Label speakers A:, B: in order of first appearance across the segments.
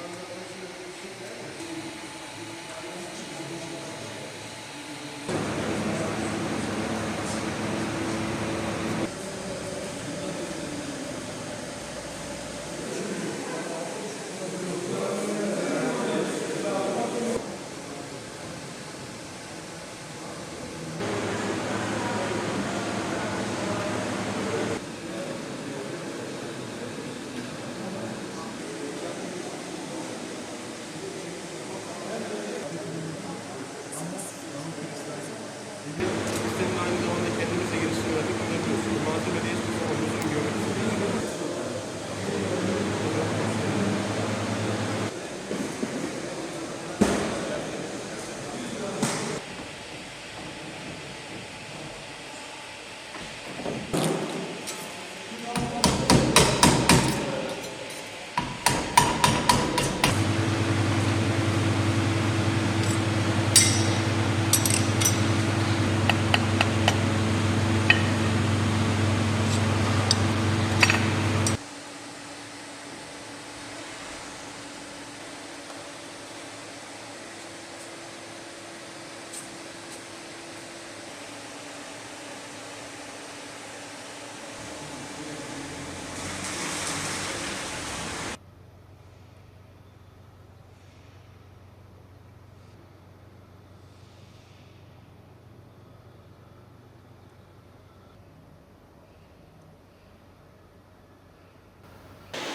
A: Thank you. लेकिन उसमें अधिक मात्र प्रदेश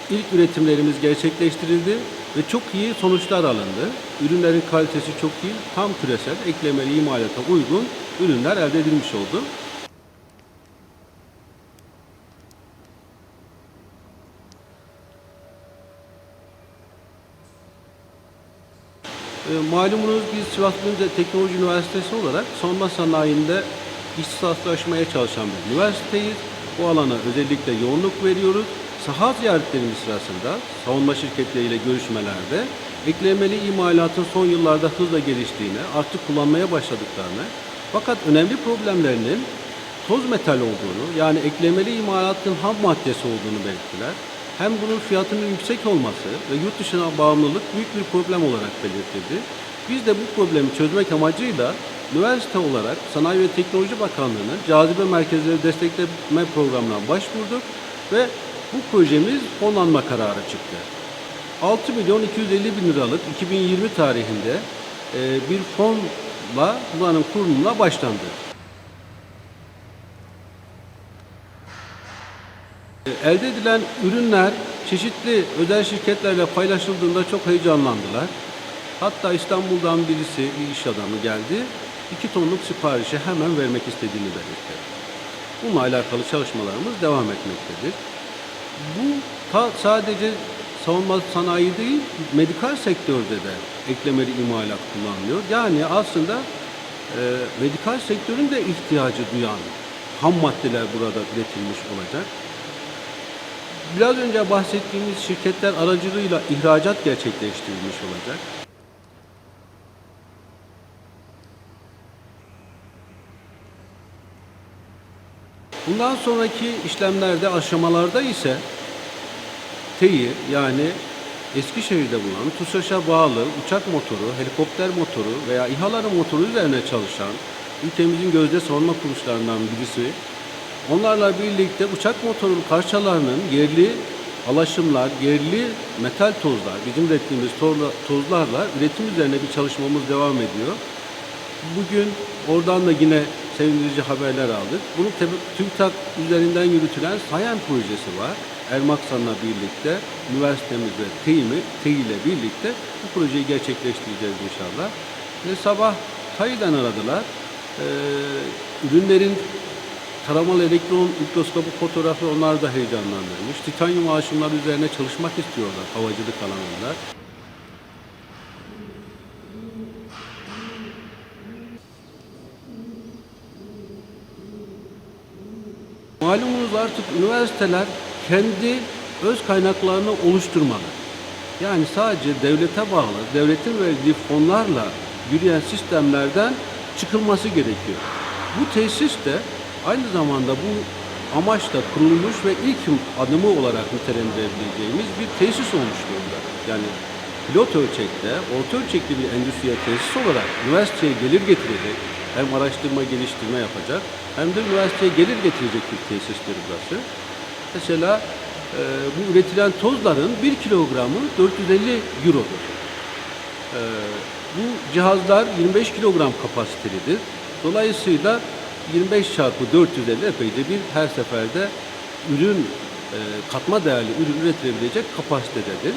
B: İlk üretimlerimiz gerçekleştirildi ve çok iyi sonuçlar alındı. Ürünlerin kalitesi çok iyi, tam küresel, eklemeli imalata uygun ürünler elde edilmiş oldu. E, malumunuz biz Sivas Bilimci Teknoloji Üniversitesi olarak savunma sanayinde ihtisaslaşmaya çalışan bir üniversiteyiz. Bu alana özellikle yoğunluk veriyoruz. Saha ziyaretlerimiz sırasında savunma şirketleriyle görüşmelerde eklemeli imalatın son yıllarda hızla geliştiğini, artık kullanmaya başladıklarını fakat önemli problemlerinin toz metal olduğunu yani eklemeli imalatın ham maddesi olduğunu belirttiler. Hem bunun fiyatının yüksek olması ve yurt dışına bağımlılık büyük bir problem olarak belirtildi. Biz de bu problemi çözmek amacıyla üniversite olarak Sanayi ve Teknoloji Bakanlığı'nın cazibe merkezleri destekleme programına başvurduk ve bu projemiz fonlanma kararı çıktı. 6 milyon 250 bin liralık 2020 tarihinde e, bir fonla buranın kurulumuna başlandı. E, Elde edilen ürünler çeşitli özel şirketlerle paylaşıldığında çok heyecanlandılar. Hatta İstanbul'dan birisi, bir iş adamı geldi. 2 tonluk siparişi hemen vermek istediğini belirtti. Bununla alakalı çalışmalarımız devam etmektedir. Bu ta sadece savunma sanayi değil, medikal sektörde de eklemeli imalat kullanılıyor. Yani aslında e, medikal sektörün de ihtiyacı duyan ham maddeler burada üretilmiş olacak. Biraz önce bahsettiğimiz şirketler aracılığıyla ihracat gerçekleştirilmiş olacak. Bundan sonraki işlemlerde, aşamalarda ise TEİ yani Eskişehir'de bulunan TUSAŞ'a bağlı uçak motoru, helikopter motoru veya İHA'ların motoru üzerine çalışan ülkemizin gözde savunma kuruluşlarından birisi. Onlarla birlikte uçak motorun parçalarının yerli alaşımlar, yerli metal tozlar, bizim ürettiğimiz tozla- tozlarla üretim üzerine bir çalışmamız devam ediyor. Bugün oradan da yine sevindirici haberler aldık. Bunun TÜBİTAK üzerinden yürütülen SAYEN projesi var. Ermaksan'la birlikte, üniversitemiz ve TEİ'mi, TEİ ile birlikte bu projeyi gerçekleştireceğiz inşallah. Ve sabah TAİ'den aradılar. Ee, ürünlerin taramalı elektron mikroskobu fotoğrafı onları da heyecanlandırmış. Titanyum aşımları üzerine çalışmak istiyorlar havacılık alanında. Malumunuz artık üniversiteler kendi öz kaynaklarını oluşturmalı. Yani sadece devlete bağlı, devletin verdiği fonlarla yürüyen sistemlerden çıkılması gerekiyor. Bu tesis de aynı zamanda bu amaçla kurulmuş ve ilk adımı olarak nitelendirebileceğimiz bir tesis olmuş durumda. Yani pilot ölçekte, orta ölçekli bir endüstriyel tesis olarak üniversiteye gelir getirecek, hem araştırma geliştirme yapacak hem de üniversiteye gelir getirecek bir tesistir burası. Mesela e, bu üretilen tozların 1 kilogramı 450 eurodur. E, bu cihazlar 25 kilogram kapasitelidir. Dolayısıyla 25 çarpı 450 epeyce bir her seferde ürün e, katma değerli ürün üretilebilecek kapasitededir.